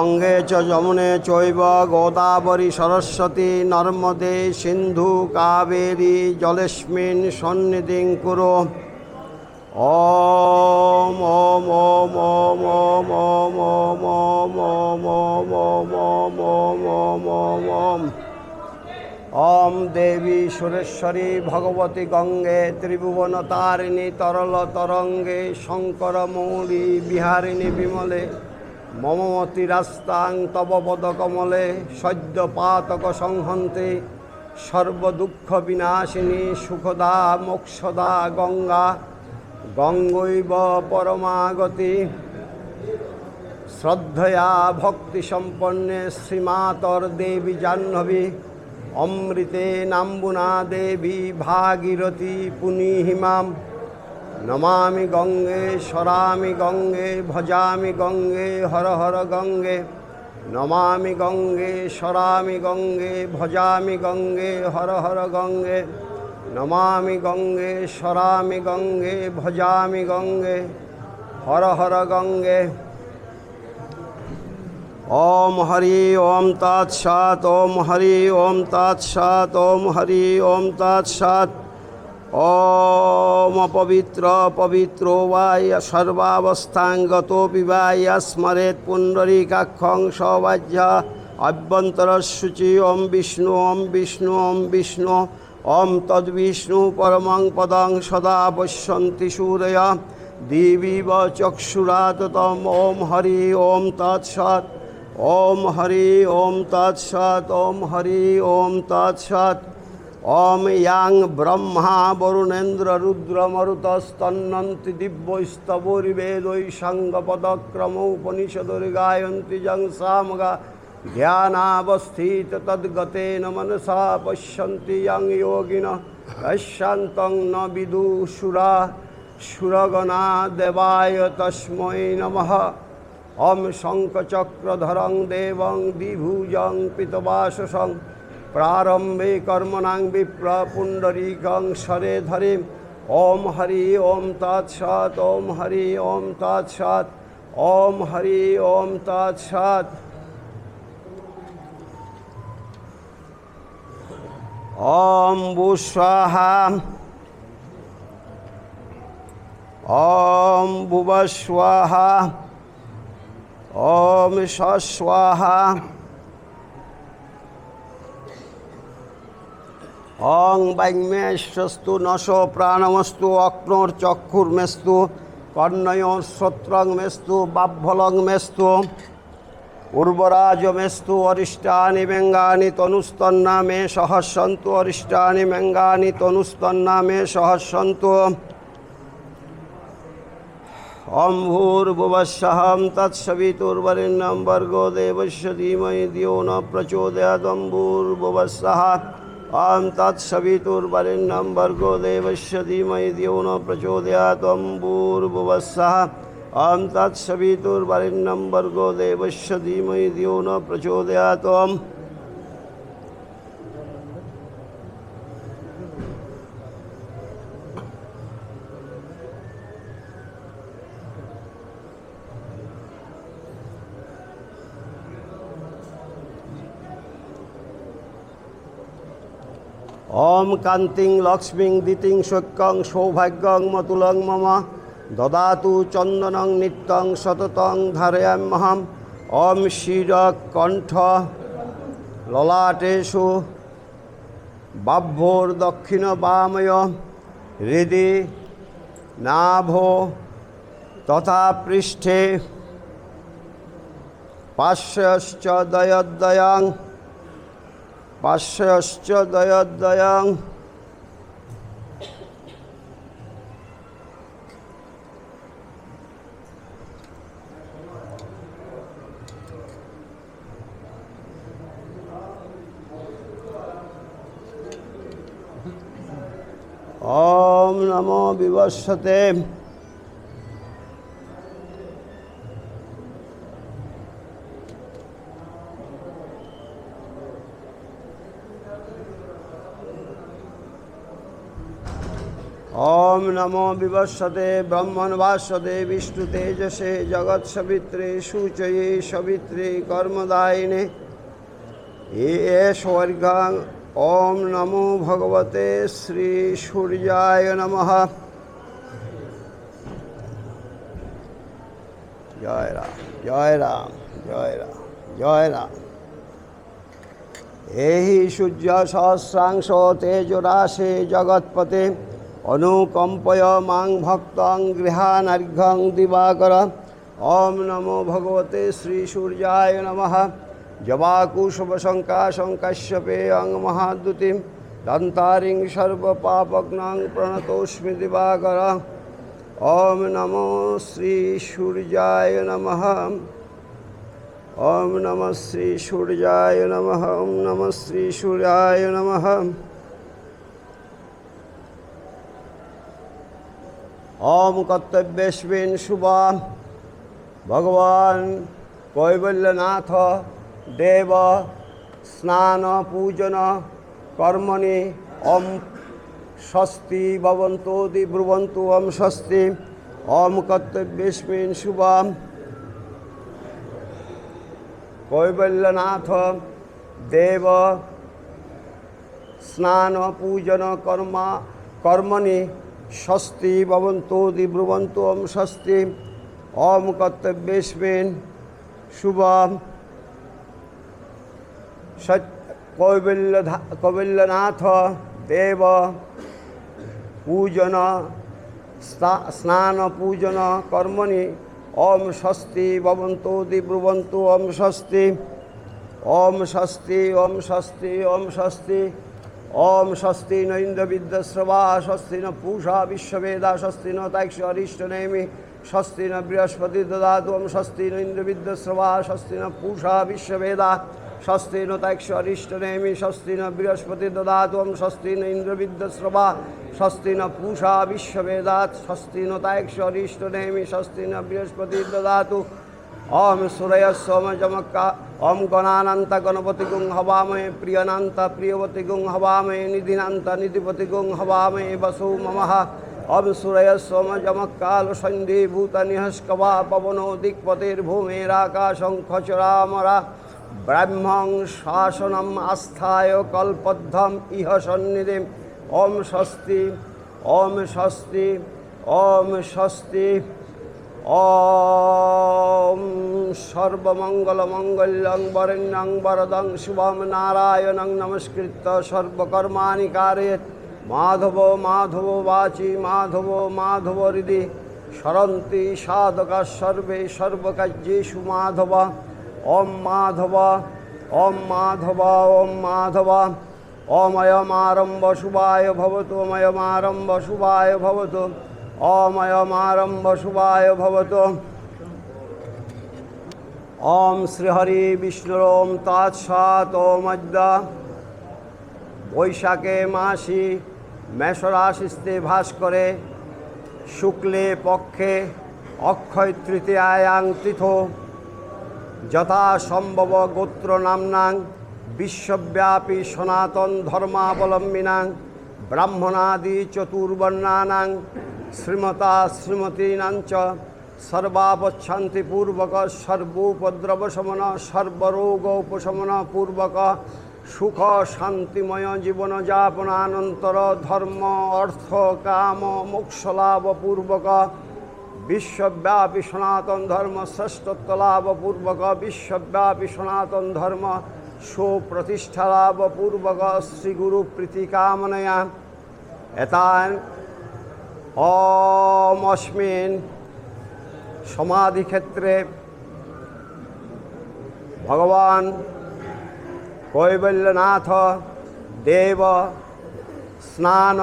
গঙ্গে চ যমুনে চৈব গোদাবরী সরস্বতী নর্মদে সিন্ধু কাবেরী জলেস্মিন সন্নিধিং কুরু ওম ওম ওম ওম ওম ওম ওম ওম ওম ওম ওম ওম ওম ওম ওম ওম ওম দেবী সুরেশ্বরী ভগবতী গঙ্গে ত্রিভুবন তারিণী তরল তরঙ্গে শঙ্কর মৌরি বিহারিণী বিমলে মমমতি রাস্তাং তব পদকমলে সদ্য পাতক সংহন্তে সর্বদুঃখ বিনাশিনী সুখদা মোক্ষদা গঙ্গা গঙ্গৈব পরমাগতি শ্রদ্ধয়া ভক্তি সম্পন্নে শ্রীমাতর দেবী জাহ্নবী অমৃতে নাম্বুনা দেবী ভাগীরথী পুনিহিমাম নমামি গঙ্গে, সরামি গঙ্গে, ভজামি গঙ্গে, হর হর গঙ্গে। নমামি গঙ্গে, সরামি গঙ্গে, ভজামি গঙ্গে, হর হর গঙ্গে। নমামি গঙ্গে, সরামি গঙ্গে, ভজামি গঙ্গে, হর হর গঙ্গে। ওম হরি ওম তৎসৎ, ওম হরি ওম তৎসৎ, ওম হরি ওম তৎসৎ। ওম পবিত্র পবিত্র বাই সর্বাবস্থাঙ্গত বিবাই স্মরেত পুণ্ডরীকাক্ষং সবাহ্য অভ্যন্তর শুচি ওম বিষ্ণু ওম বিষ্ণু ওম বিষ্ণু ওম তদ্বিষ্ণু পরমং পদং সদা পশ্যন্তি সূরয় দিবিব চক্ষুরাততম ওম হরি ওম তৎসৎ ওম হরি ওম তৎসৎ ওম হরি ওম তৎসৎ ওম ইয়াং ব্রহ্মা বরুণেন্দ্র রুদ্র মরুত স্তন্নন্তি দিব্য স্তবরিবেদৈ সঙ্গ রুদ্রমরুতস্তন্নন্তি দিব্যৈস্তবরিবেদৈ সঙ্গপদক্রমৌপনিষদুর্গায়ন্তি জং সামগা ধ্যানাবস্থিত ন মনসা পশ্যন্তি ইয়ং যোগিন পশ্যন্তং ন বিদুষুরা সুরগণা দেবায় তস্মৈ নমঃ। অম শঙ্খচক্রধরং দেবং দ্বিভুজং পিতবাসসং প্রারম্ভে কর্মণাং বিপ্র পুণ্ডরীকং সরে ধরে। ওম হরি ওম তৎসৎ, ওম হরি ওম তৎসৎ, ওম হরি ওম তৎসৎ। ওম বুস্বাহা, ওম ভুবস্বাহা ওম সস্বাহা। অং বাইমেশ্বস্তু নশ প্রাণমস্তু অক্নোর চক্ষুর্মেস্তু কর্ণয়োর শ্রোত্রং মেস্তু, বাভ্যলং মেস্তু উর্বরাজমেস্তু অরিষ্টানি মেঙ্গানি তনুস্তন্না মে সহস্যন্তু অরিষ্টানি মেঙ্গানি তনুস্তন্না মে সহস্যন্তু অম ভূর্ভুবস্সহম তৎসবিতুর্বরেণ্যম ভর্গো দেবস্য ধীমহি ন প্রচোদয়াদম आम तत्सवितुर्वरेण्यं भर्गो देवस्य धीमहि धियो न प्रचोदयात् अम्बूर्भुवस्सः आं तत्सवितुर्वरेण्यं भर्गो देवस्य धीमहि धियो न प्रचोदयात् ওম কান্তিং লক্ষ্মীং দিতিং সৈক্যং সৌভাগ্যং মতুলং মম। দদাতু চন্দনং নিত্যং সততং ধারয়াম্যহম ওম শির কণ্ঠ ললাটেষু। বাভ্যোর দক্ষিণ বাময়। হৃদি নাভ। তথা পৃষ্ঠে পার্শ্বশ্চ দয়দ্বয়ং পার্শ্বশ্চ দয়দয়ং ॐ नमो ॐ नमो विवस्वते ब्रह्मण्वास्वते विष्णुतेजसे जगत्सवित्रे सूचये सवित्रे कर्मदायिने ये स्वर्गां ॐ नमो भगवते श्रीसूर्याय नमः জয় রাম জয় রাম জয় রাম জয় রাম এই সূর্য সহস্রাংশ তেজরাশে জগৎপতে অনুকম্পয় মাং ভক্তং গৃহানার্ঘ্যং দিবাকর। ওম নমো ভগবতে শ্রী সূর্যায় নমঃ। জবাকুশুভশঙ্কাশং কাশ্যপে অং মহাদ্যুতিম। দন্তারিং সর্বপাপগ্নং প্রণতোস্মি দিবাকর। ওম নমো শ্রী সূর্যায় নমঃ। ওম নম শ্রী সূর্যায় নমঃ। ওম নম শ্রী সূর্যায় নমঃ। ওম কর্তব্যস্মিন শুভ। ভগবান কৈবল্যনাথ দেব স্নান পূজন কর্মণি ওম স্বস্তি ভবন্তু দি ব্রুবন্তু ওম স্বস্তি। ওম কর্তব্যস্মিন শুভম কৈবল্যনাথ দেব স্নান পূজন কর্মা কর্মণি স্বস্তি ভবন্তু দি ব্রুবন্তু ওম স্বস্তি ওম কর্তব্যস্মিন শুভম। কৈবল্য কৈবল্যনাথ দেব পূজন, স্না- স্নান পূজন কর্মণি ওম স্বস্তি ভবন্তু, দিব্রুবন্তু ওম স্বস্তি ওম স্বস্তি ওম স্বস্তি ওম স্বস্তি। ওম স্বস্তি ন ইন্দ্রবিদ্যশ্রবা স্বস্তি ন পূষা বিশ্ববেদা, স্বস্তি ন অরিষ্ট নেমি, স্বস্তি ন বৃহস্পতি দদাতু, ওম স্বস্তি ন ইন্দ্রবিদ্যশ্রবা স্বস্তি ন পূষা বিশ্ববেদা, স্বস্তি ন তাইক্ষ অরিষ্ট নেমি, স্বস্তি ন বৃহস্পতি দদাতু, ওম স্বস্তি ন ইন্দ্রবিদ্যশ্রবা স্বস্তি ন পূষা বিশ্ববেদাৎ স্বস্তি ন তাইক্ষ অরিষ্ট নেমি, স্বস্তি ন বৃহস্পতি দদাতু, ওম সুরয় সোম জমক্কা ওম গণানন্ত গণপতি গুং হবামে, প্রিয়নান্ত প্রিয়বতী গুং হবামে, নিধিনান্ত নিধিপতি গুং হবামে, বসু মমঃ। ওম সুরয় সোম জমক্কাল সন্ধি ভূত নিহস্কবা পবনো দিক্পতির্ভূমেরাকাশং খচরামরা। ব্রাহ্মং শাসনম আস্থায় কল্পদ্ধম ইহ সন্নিধিম ওম স্বস্তি ওম স্বস্তি ওম স্বস্তি। ॐ सर्वमङ्गलमङ्गल्यं वरेण्यं वरदं शुभं नारायणं नमस्कृत्य सर्वकर्माणि कारयेत् माधवो माधवो वाचि माधवो माधव हृदि सरन्ति साधकाः सर्वे सर्वकार्येषु माधव ॐ माधव ॐ माधव ॐ माधव ॐ अयमारम्भ शुभाय भवतु मयमारम्भ शुभाय भवतु অময়মারম্ভ শুভায় ভবতু। ওম শ্রীহরি বিষ্ণুরোম তৎসৎ ওমদ্যা। বৈশাখে মাসি মেষরাশিস্তে ভাস করে শুক্লে পক্ষে অক্ষয় তৃতীয়ায়াং তীর্থ যথাসম্ভব গোত্র নামনাং, বিশ্বব্যাপী সনাতন ধর্মাবলম্বিনাং, ব্রাহ্মণাদি চতুর্বর্ণানাং শ্রীমতা শ্রীমতীনাঞ্চ সর্বাপচ্ছান্তিপূর্বক সর্বোপদ্রবশমন সর্বরোগ উপশমন পূর্বক, সুখ শান্তিময় জীবনযাপনানন্তর ধর্ম, অর্থ, কাম মোক্ষলাভপূর্বক বিশ্বব্যাপী সনাতন ধর্ম, শ্রেষ্ঠত্ব লাভপূর্বক বিশ্বব্যাপী সনাতন ধর্ম, সুপ্রতিষ্ঠা লাভপূর্বক শ্রীগুরু প্রীতিকামনয়া এতান অমস্মিন সমাধিক্ষেত্রে ভগবান কৈবল্যনাথ দেব স্নান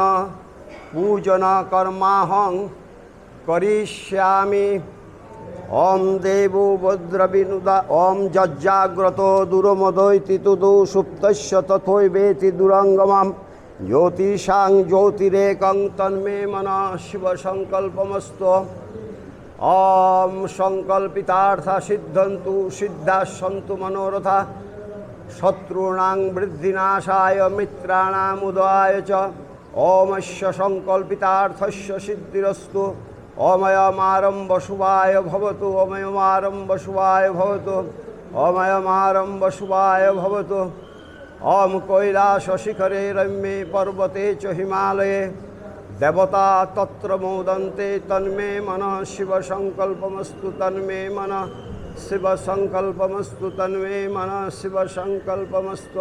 পূজন কর্মাহং করিষ্যামি। ওম দেব ভদ্রবিনুদা, ওম যজ্জাগ্রত দুরমদৈতি তুদু সুপ্তস্য তথৈবেতি দুরঙ্গমাম। জ্যোতিষাং জ্যোতিরেকং তন্মে মন শিব সংকল্পমস্ত ওম সংকল্পিতার্থ সিদ্ধন্তু সিদ্ধা সন্তু মনোরথা শত্রূণাং বৃদ্ধিনাশায় মিত্রাণামুদয় চ ওমস্য সংকল্পিতার্থস্য সিদ্ধিরস্তু অময়মারম্ভ শুভায় ভবতু অময়মারম্ভ শুভায় ভবতু অময়মারম্ভ শুভায় ভবতু ওম কৈলাসশিখরে রম্যে পর্বতে চ হিমালয়ে। দেবতা তত্র মোদন্তে তন্মে মন শিব সংকল্পমস্তু তন্মে মন শিব সংকল্পমস্তু তন্মে মন শিব সংকল্পমস্তু।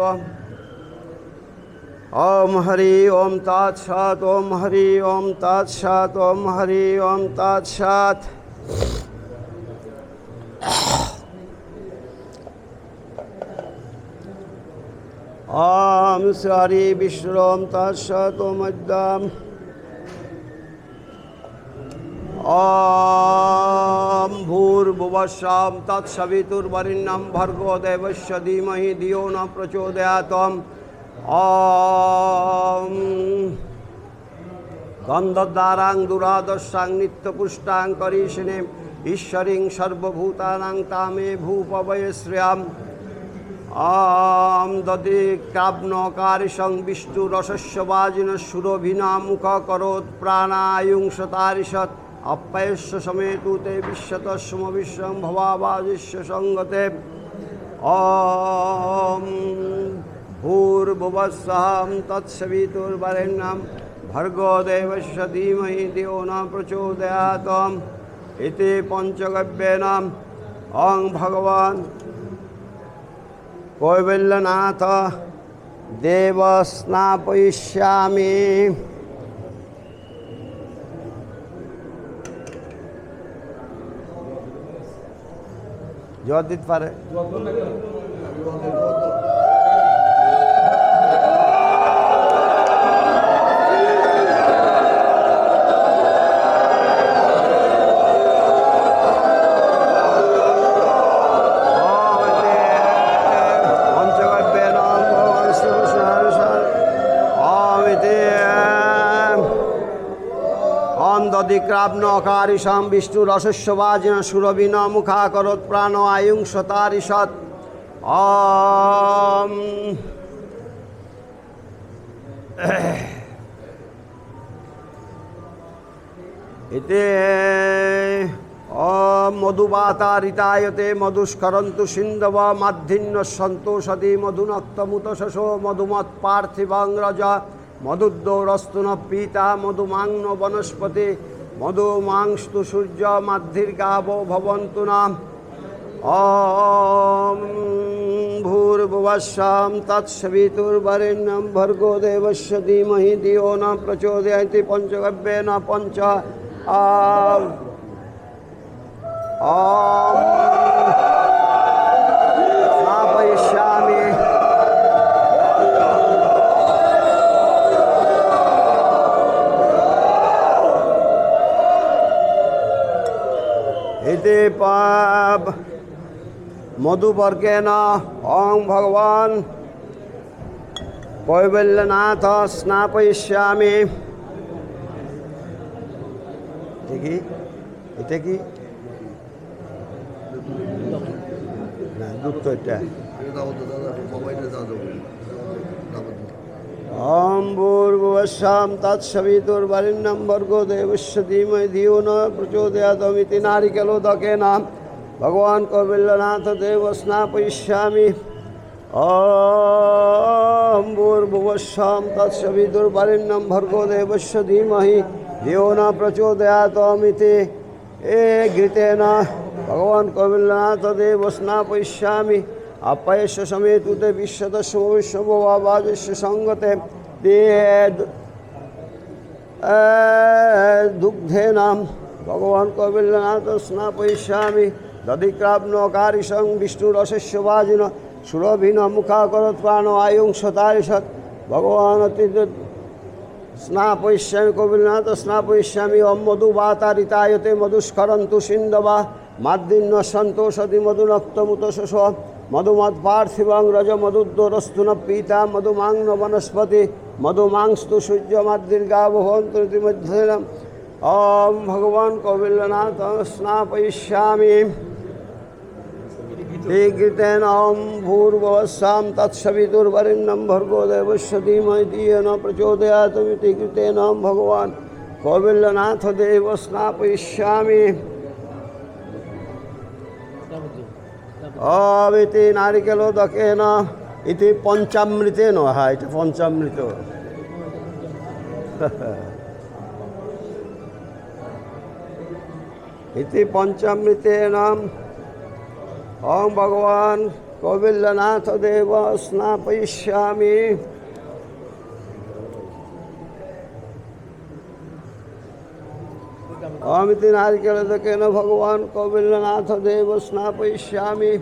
ওম হরি ওম তৎসৎ, ওম হরি ওম তৎসৎ, ওম হরি ওম তৎসৎ। आं सारी विश्रं तत्सतोमद्दाम् आं भूर्भुवस्सां तत्सवितुर्वरिण्यं भर्गो देवस्य धीमहि धियो न प्रचोदयातम् ॐ गन्धद्वारां दुरादशां नित्यपुष्टां करिष्णे ईश्वरीं सर्वभूतानां तामे भूपवयश्रियाम् আম কাবনকার কাব্নকারিশং বিষ্ণু রসস্যবাজিন সুরভিনা মুখ করোৎ প্রাণায়ুংশতারিষৎ অপ্যস্য সমেতু সমেতুতে বিশ্বত সমবিশ্বং ভবাবাজিষ্য সঙ্গতে। অম ভূর্ভুবৎসহম তৎসবিতুর্বরেণ্যম ভর্গদেবস্য ধীমহি দেও না প্রচোদয়াতম। এতে পঞ্চগব্যেনম। অং ভগবান কৈবল্যনাথ দেব স্নাপয়িষ্যামি জল দিতে পারে অন্দদিক্রাব্নকারিষাম বিষ্ণুরসস্যবাজিন সুরবিন মুখাকরোৎ প্রাণ আয়ুংসতারিষৎ। অম এতে মধুবাতারিতায়তে মধুস্করন্তু সিন্ধব মাধ্যিন্য সন্তোষদি মধুনক্তমুতশো মধুমৎ পার্থিবং রজ মধুদ্দৌরস্তুন পিতা মধুমাংন বনস্পতি মদো মাংস্তু সূর্য মাধ্যির গাব ভবন্ত নাম। ভূর্ভুবশ্যাম ভূর্ভুবস্যাম তৎসবিতুর্বরেণ্যম ভর্গো দেবস্য ধীমহি দিও না প্রচোদয়তি পঞ্চগব্যে না পঞ্চ। আ এতে পাপ। মধুবর্গেন অং ভগবান। কৈবল্যনাথ স্নাপয়িষ্যামি। দেখি এটা কি? না দুঃখ এটা। ওম ভূর্ভুবস্যাম তৎসবিতুর্বরিণ্যম ভর্গো দেবস্য ধীমহি ধিयो ন প্রচোদয়াদমিতি নারিকেলোদকে নাম ভগবান কৌবিল্যনাথ দেব স্নাপয়িষ্যামি ওম ভূর্ভুবস্যাম তৎসবিতুর্বরিণ্যম ভর্গো দেবস্য ধীমহি ধিयो ন প্রচোদয়াদমিতি এ ঘৃতেন ভগবান আপায়েশ্য সমেতুতে বিশ্বদস্য বিশ্বত বাজস্য সঙ্গতে দুগ্ধে নাম। ভগবান কবিল্যনাথ স্নাপয়িষ্যামি। সং কারিসং বিষ্ণুরসস্য বাজিন। সুরভিন মুখাকর প্রাণ আয়ুং শতারিষৎ ভগবান অতীত স্নাপয়িষ্যামি কবিলনাথ স্নাপয়িষ্যামি। অম মধু বাতারিতায়তে মধুস্করন্তু সিন্দবা মাদ্দিন্য সন্তোষতি মধুনক্তমুত শোষ मधुमत्पार्थिवंग्रज मधुद्वरस्तुन पीता मधुमांग्न वनस्पति मधुमांस्तु सूर्यमादीर्घा भुवंतुमध्यन ओम भगवान कौबिल्यनाथ स्नापयिष्यामि ीकृतेन ॐ भूर्भवस्सां तत्सवितुर्वरिण्यं भर्गो देवस्य धीमहि धिय न प्रचोदयात् इति भगवान भगवान् कौबिल्यनाथदेव स्नापयिष्यामि। অমিতি নারিকেল দকেন ইতি পঞ্চামৃতে নয় এটা পঞ্চামৃত। ইতি পঞ্চামৃতে নাম ওম ভগবান কৌবিল্যনাথ দেব স্নাপয়িষ্যামি। নারিকেল দকেন ভগবান কৌবিল্যনাথ দেব স্নাপয়িষ্যামি।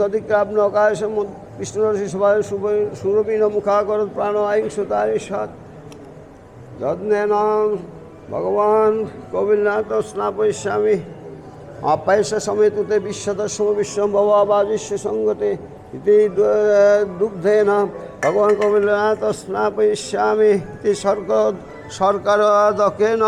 দধিক্রাপ্নকাশ বিষ্ণুরসি সবাই সুরবীন মুখাকর প্রাণ আইংসতারি সৎ যত্নেন ভগবান কবিলনাথ স্নাপয়িষ্যামি। আপায়স সমেতুতে বিশ্বদশম বিশ্বম ভবাবাজিষ্য সঙ্গতে ইতি দুগ্ধেন ভগবান কবিলনাথ স্নাপয়িষ্যামি। ইতি সর্গ সরকার দকেন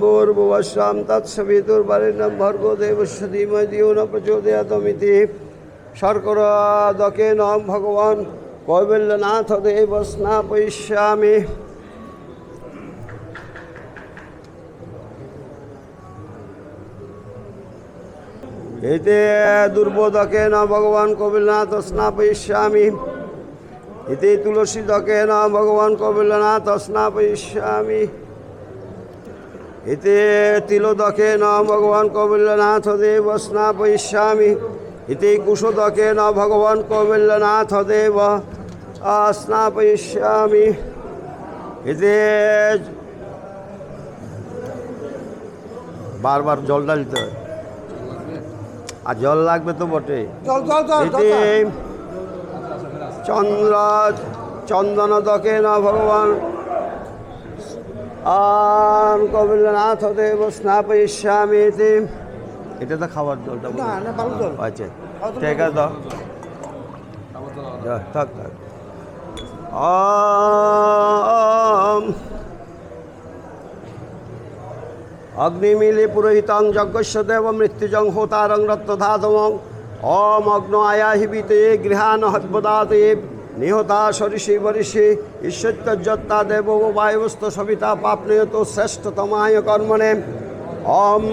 ভূর্ভুবস্বাম তৎসবিতুর্বরেণ্যম ভর্গো দেবস্য ধীমহি ধিয়ো ন প্রচোদয়াতমিতি শর্করা দকে নম ভগবান কৈবল্যনাথ দেব স্নাপয়িষ্যামি। এতে দুর্বোধকে ন ভগবান কবিলনাথ স্নাপয়িষ্যামি। ইতি তুলসী দকে ন ভগবান কবিলনাথ স্নাপয়িষ্যামি। ইতি তিলোদকে ন ভগবান কবিল্যনাথ দেব স্নাপয়িষ্যামি। ন ভগবান কবিল্যনাথ দেব স্নাপয়িষ্যামি এতে বারবার জল ডালতে হয় আর জল লাগবে তো বটে চন্দ্র চন্দন দকে না ভগবান আন কবিলনাথ দেব স্নাপয়িষ্যামি এটা তো খাবার জলটা আচ্ছা ঠিক আছে দাও। থাক থাক। অগ্নিমিলি পুরোহিতং যজ্ঞস্য দেব মৃত্যুজং হোতারং রত্নধাতমং ওম অগ্ন আয়াহিবিতে গৃহান হদ্বদাতে নিহতা সরিষি বরিষি। ঈশ্বত্যজ্জত্তা দেব বায়ুস্ত সবিতা পাপনিয়ত শ্রেষ্ঠতমায় কর্মণে। ওম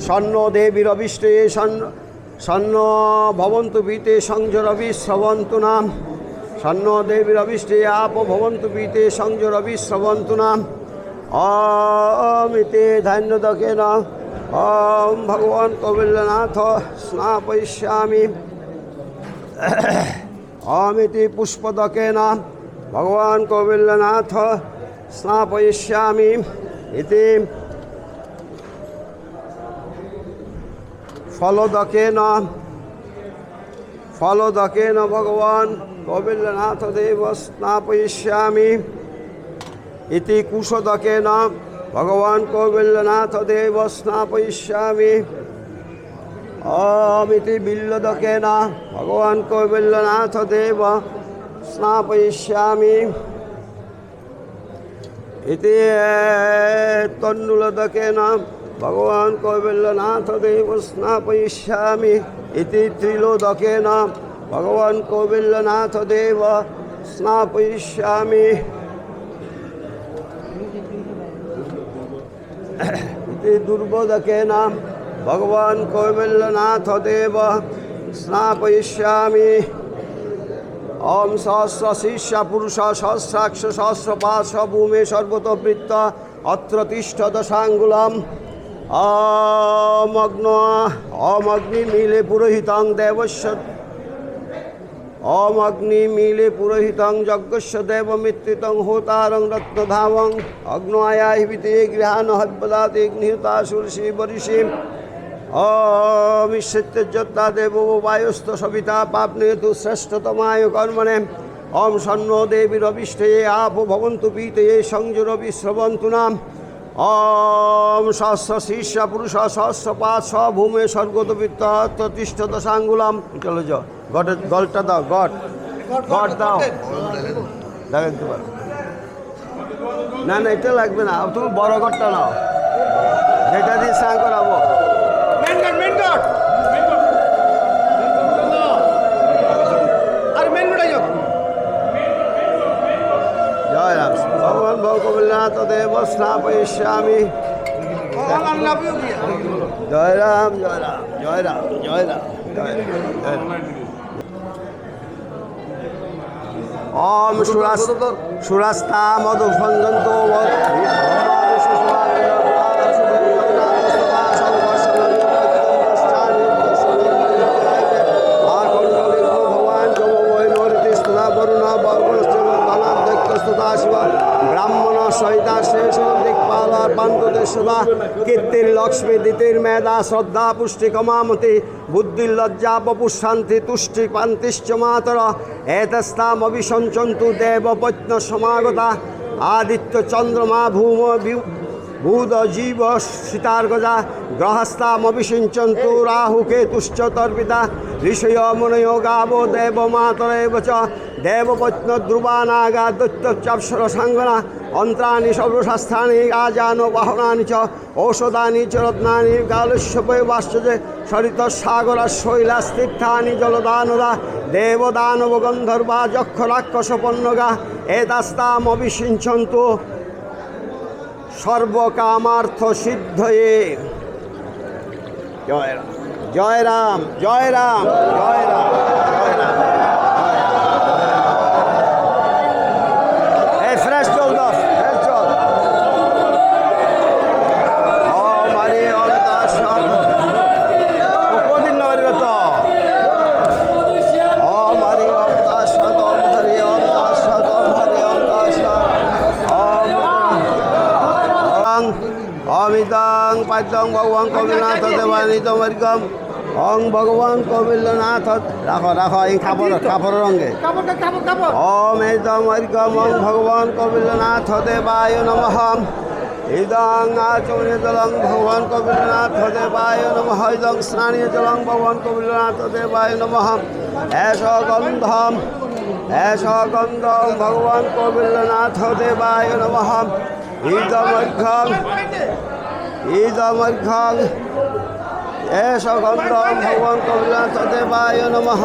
স্বর্ণ দেবীরবিষ্টে স্বর্ণ স্বর্ণ ভবন্তু বীতে সংযরবি শ্রবন্তু নাম। স্বর্ণ দেবীরবিষ্টে আপ ভবন্তু বীতে সংযরবি শ্রবন্তু নাম। অমিতে ধান্য দকে না। ওম ভগবান কবিল্যনাথ স্নাপয়িষ্যামি। অমিতি পুষ্পদকে না। ভগবান কবিল্যনাথ স্নাপয়িষ্যামি। ইতি ফলদকেন ফলদকেন ভগবান কবিল্যনাথ দেব স্নাপয়িষ্যামি ইতি কুশদকেন, ভগবান কৌবিল্যনাথ দেব স্নাপয়িষ্যামি অমিতি বিল্লদকেন, ভগবান কৌবিল্যনাথ দেব স্নাপয়িষ্যামি ইতি তন্নুলদকেন ভগবান কৌবিল্যনাথ দেব স্নাপয়িষ্যামি ইতি ত্রিলোদকেন। ভগবান কৌবিল্যনাথ দেব স্নাপয়িষ্যামি ইতি দুর্বোধকেন। ভগবান কৈবল্যনাথ দেব স্নাপয়িষ্যামি। ওম সহস্র শিষ্য পুরুষ সহস্রাক্ষ সহস্র পাশ ভূমে সর্বতবৃত্ত অত্র তিষ্ঠ দশাঙ্গুলম। অমগ্ন, অমগ্নি মিলে পুরোহিতং দেবস্য ওম অগ্নি মিলে পুরোহিতং যজ্ঞস্য দেব মৃত্যুতং হোতারং রত্নধাবং অগ্ন আয়াহিবিতে গৃহান হব্যদাতে গৃহীতা সুরসি বরিষি। অমিশ্বত্যজ্যোতা দেব বায়ুস্থ সবিতা পাপনেতু শ্রেষ্ঠতমায় কর্মণে। ওম সন্ন দেবীরবিষ্ঠে আপ ভবন্তু পীতে সংযুরবি শ্রবন্তু নাম ওম সহস্র শীর্ষ পুরুষ সহস্র পাঁচ স ভূমে স্বর্গত তিষ্ঠ দশাঙ্গুলাম। চলে যাও। গটের গলটা দাও গট। গট দাও। পারো না না এটা লাগবে না। তুমি বড় গটটা নাও। যেটা দিয়ে স্নান করাবো। আল্লাহ পিও গিয়া জয় রাম জয় রাম জয় রাম জয় রাম। সুরাস্তা মধু পান্তদেশবা কীর্তির লক্ষ্মী দিতির মেধা, শ্রদ্ধা, পুষ্টি, কমামতি, বুদ্ধির লজ্জা বপুশান্তি তুষ্টি পান্তিশ্চ মাতর এতস্তাম অভিসঞ্চন্তু, দেব পত্ন সমাগতা, আদিত্য চন্দ্রমা ভূম ভূত জীব সীতার গজা গ্রহস্তাম অভিষিঞ্চন্তু রাহুকে তুশ্চ তর্পিতা, ঋষয় মুনয় গাব দেব মাতরেব চ দেবপত্ন ধ্রুবা নাগা দৈত্য চাপসর সাঙ্গনা অন্ত্রাণি, সর্বশাস্ত্রাণি, আজান, বাহনানি চ, ঔষধানি চ, রত্নানি গালস্যপয় বাস্যজে সরিত সাগর শৈলাস্তীর্থানি জলদানদা, দেবদানব গন্ধর্বা যক্ষ এতাস্তাম অভিষিঞ্চন্তু সর্বকামার্থ সিদ্ধয়ে। জয় রাম জয় রাম জয় রাম জয় রাম। পাদ্যং ভগবান কবিলনাথ দেবানিতমর্গম অং ভগবান কবিলনাথ রাখো রাখো এই কাপড় কাপড় রঙে। ওম এদমর্গম অং ভগবান কবিলনাথ দেবায় নমঃ। ইদং আচমনীয় জলং ভগবান কবিলনাথ দেবায় নমঃ। ইদং স্নানীয় জলং ভগবান কবিলনাথ দেবায় নমঃ। এষ গন্ধম এষ গন্ধম ভগবান কবিলনাথ দেবায় নমঃ। ইদমর্ঘম ইদমর্ঘম এষ গন্ধম ভগবান কবিলনাথ দেবায় নমঃ।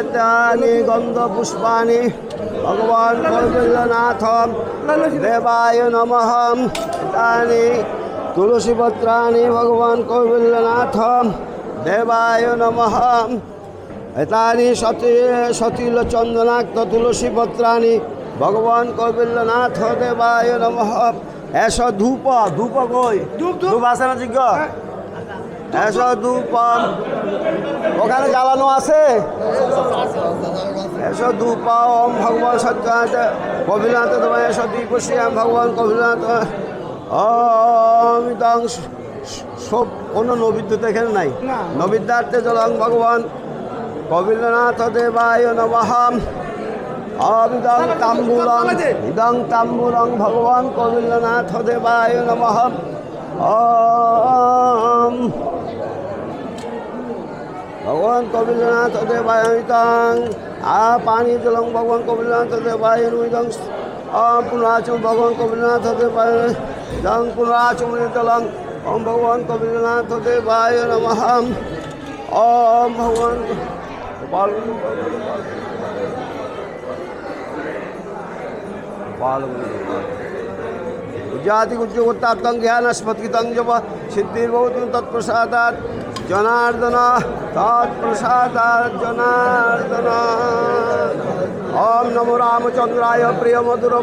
এতানি গন্ধ পুষ্পানি ভগবান কৌবিল্যনাথ দেবায় নমঃ। এতানি তুলসীপত্রাণি ভগবান কৌবিল্যনাথ দেবায় নমঃ। এতানি সতী সতীল চন্দনাক্ত ভগবান দেবায় এস ধূপ ধূপ কই? ধূপ, ধূপ। ধূপ আছে না যোগ্য এস ধূপ ওখানে জ্বালানো আছে? এসো দুপা ওম ভগবান সত্যনাথ কবিনাথ তোমায় এসো দ্বীপশ্যাম ভগবান কবিনাথ অমিতাং সব কোনো নবিদ্যুৎ এখানে নাই। নবিদ্যার্থে জলং ভগবান। কবিলনাথ দেবায় নমহাম অবিদং তাম্বুলং ইদং তাম্বুলং ভগবান কবিলনাথ দেবায় ওম ভগবান কবিলনাথ দেবায় আ পানি জলং ভগবান কবিলনাথ দেবায় নমিতাং পুনরাচম ভগবান কবিলনাথ দেবায় জং পুনরাচম জলং ওম ভগবান কবিলনাথ দেবায় নমঃ। ওম ভগবান জাতি উচ্চগোত্তার্থং জ্ঞানস্পতিতং জপ সিদ্ধির্ভবতু তৎপ্রসাদাৎ জনার্দন তৎপ্রসাদাৎ জনার্দন ওম নমো রামচন্দ্রায় প্রিয় মধুর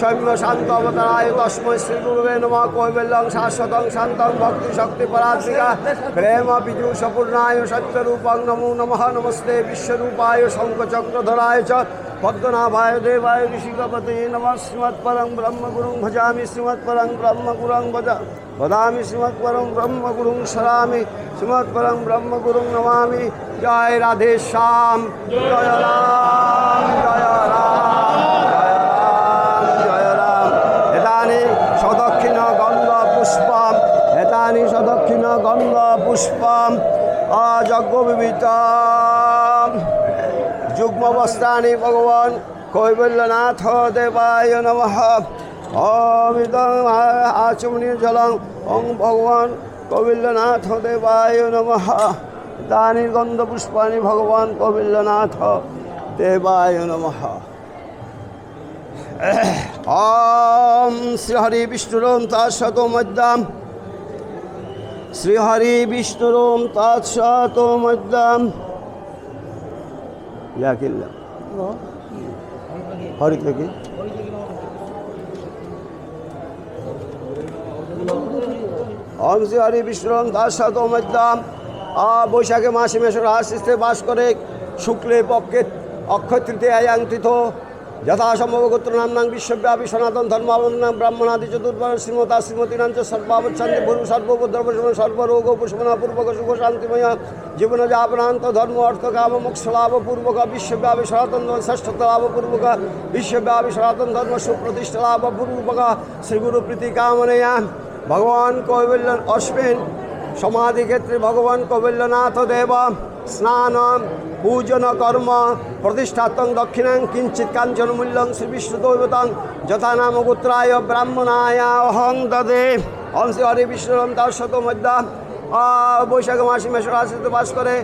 সৌম্য শান্ত অবতারায় তস্মৈ শ্রী গুরুবে নম কৈবল্যং শাশ্বতং শান্তং ভক্তি শক্তি পরাত্মিকা প্রেম পীযুষপূর্ণায় সত্যরূপং নমো নমঃ নমস্তে বিশ্বরূপায় শঙ্খচক্রধরায় চ পদ্মনাভায় দেবায় ঋষিকপতে নম শ্রীমৎপরং ব্রহ্মগুরুং ভজামি শ্রীমৎপরং ব্রহ্মগুরং ভজা বদামি শ্রীমৎপরং ব্রহ্মগুরুং সরামি শ্রীমৎপরং ব্রহ্মগুরুং নমামি জয় রাধে শ্যাম জয় রাম জয় রাম জয় রাম জয় রাম হেতানি সদক্ষিণ গন্ধ পুষ্পম সদক্ষিণ গন্ধ পুষ্পম অযজ্ঞ বিবিতা যুগ্মবস্ত্রাণি ভগবান কৈবল্যনাথ দেবায় নম। অমিত আচমনীয় জলং ওং ভগবান কৌবিল্যনাথ দেবায় নম। দানি গন্ধ পুষ্পাণি ভগবান কৌবিল্যনাথ দেবায় নম। শ্রীহরি বিষ্ণুরম তৎসত মধ্যাম শ্রীহরি বিষ্ণুরম কিল্লা হরি থেকে ওম শ্রী হরি বিষ্ণুরম দাসাত বৈশাখে মাসে মেশর আশিসে বাস করে শুক্লে পক্ষে অক্ষয় তৃতীয় তীর্থ যথাসম্ভব গোত্র নাম বিশ্বব্যাপী সনাতন ধর্মাবলম্বন ব্রাহ্মণাদি চতুর্বর্ণ শ্রীমতা শ্রীমতী নাঞ্চ সর্বাবচ্ছান্তি ভূরু সর্বভদ্রবশম সর্বরোগ উপশমনা পূর্বক সুখ শান্তিময় জীবন যাপনান্ত ধর্ম অর্থ কাম মোক্ষ লাভ পূর্বক বিশ্বব্যাপী সনাতন ধর্ম শ্রেষ্ঠত্ব লাভ পূর্বক বিশ্বব্যাপী সনাতন ধর্ম সুপ্রতিষ্ঠা লাভ পূর্বক শ্রীগুরু প্রীতি কামনেয়া ভগবান কৈবল্য অশ্বিন সমাধি ক্ষেত্রে ভগবান কৌবল্যনাথ দেব স্নান পূজন কর্ম প্রতিষ্ঠাত্মং দক্ষিণাং কিঞ্চিৎ কাঞ্চন মূল্যং শ্রী বিষ্ণু দৈবতং যথা নাম গোত্রায় ব্রাহ্মণায় অহং দদে অং শ্রী হরি বিষ্ণুরম তার শত মধ্যা বৈশাখ মাসে মেষ রাশিতে বাস করে।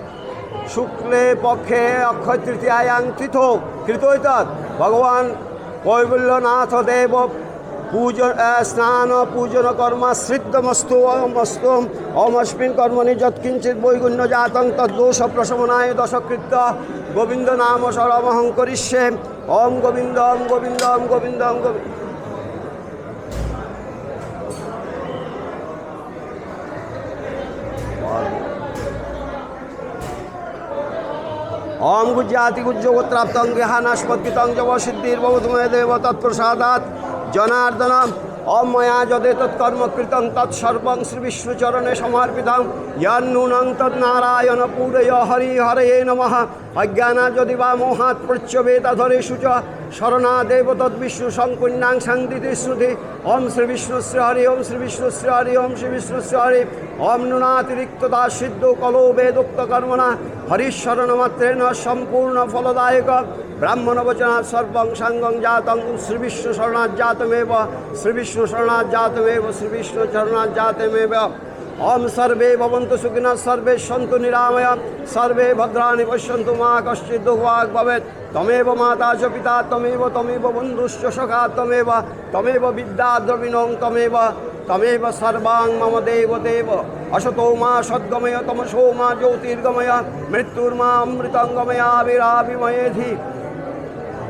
শুক্লে পক্ষে অক্ষয় তৃতীয়ায়াং তীর্থ কৃতৈত ভগবান কৈবল্যনাথ দেব পূজন স্নান পূজন কর্মাশ্রিতমস্তু অমস্তু অমস্মিন কর্মণি যৎকিঞ্চিৎ বৈগুণ্য জাতং তদ্দোষ প্রশমনায় দশকৃত্য গোবিন্দ নাম সরমহং করিষ্যে ওম গোবিন্দ ওম গোবিন্দ ওম গোবিন্দ ওম গোবিন্দ ওম গুজ্জাতি গুজ্জগোত্রাপ্তং গৃহানাস্পদ্গিতং জব সিদ্ধির্ভবতুময় দেব তৎপ্রসাদাৎ জনার্দন ওম ময়া যদে তৎকর্মকৃতং তৎসর্বং শ্রীবিষ্ণুচরণে সমর্পিতং ইয়ান্নূনং তৎনারায়ণ পূরয় হরি হরয়ে নমঃ। অজ্ঞানা যদি বা মোহাৎ প্রচ্যবেতাধরেষু চ শরণাদেব তদ্বিষ্ণু সংকুণ্যাং সাংদিতি শ্রুতি। ওম শ্রী বিষ্ণু শ্রী হরি, ওম শ্রী বিষ্ণু শ্রী হরি, ওম শ্রী বিষ্ণু শ্রী হরি। ওম নুনাতিরিক্ততা সিদ্ধ কলো বেদোক্ত কর্মণা। হরিশরণমাত্রেণ সম্পূর্ণ ফলদায়ক। ব্রাহ্মণ বচনাৎ সর্বং সাঙ্গং জাতং শ্রী বিষ্ণু শরণাৎ জাতমেব শ্রী বিষ্ণু শরণাৎ জাতমেব শ্রী বিষ্ণু শরণাৎ জাতমেব। ওম সর্বে ভবন্তু সুখিনা, সর্বে সন্তু নিরাময়, সর্বে ভদ্রাণি পশ্যন্তু মা কশ্চিৎ দুঃখবাগ ভবেৎ। তমেব মাতা চ পিতা, তমেব তমেব বন্ধুশ্চ সখা, তমেব তমেব বিদ্যা দ্রবিণং তমেব তমেব সর্বাং মম দেব দেব অসতো মা সদ্গময়, তমসো মা জ্যোতির্গময় মৃত্যুর্মা অমৃতঙ্গময় আবিরাবিময়েধি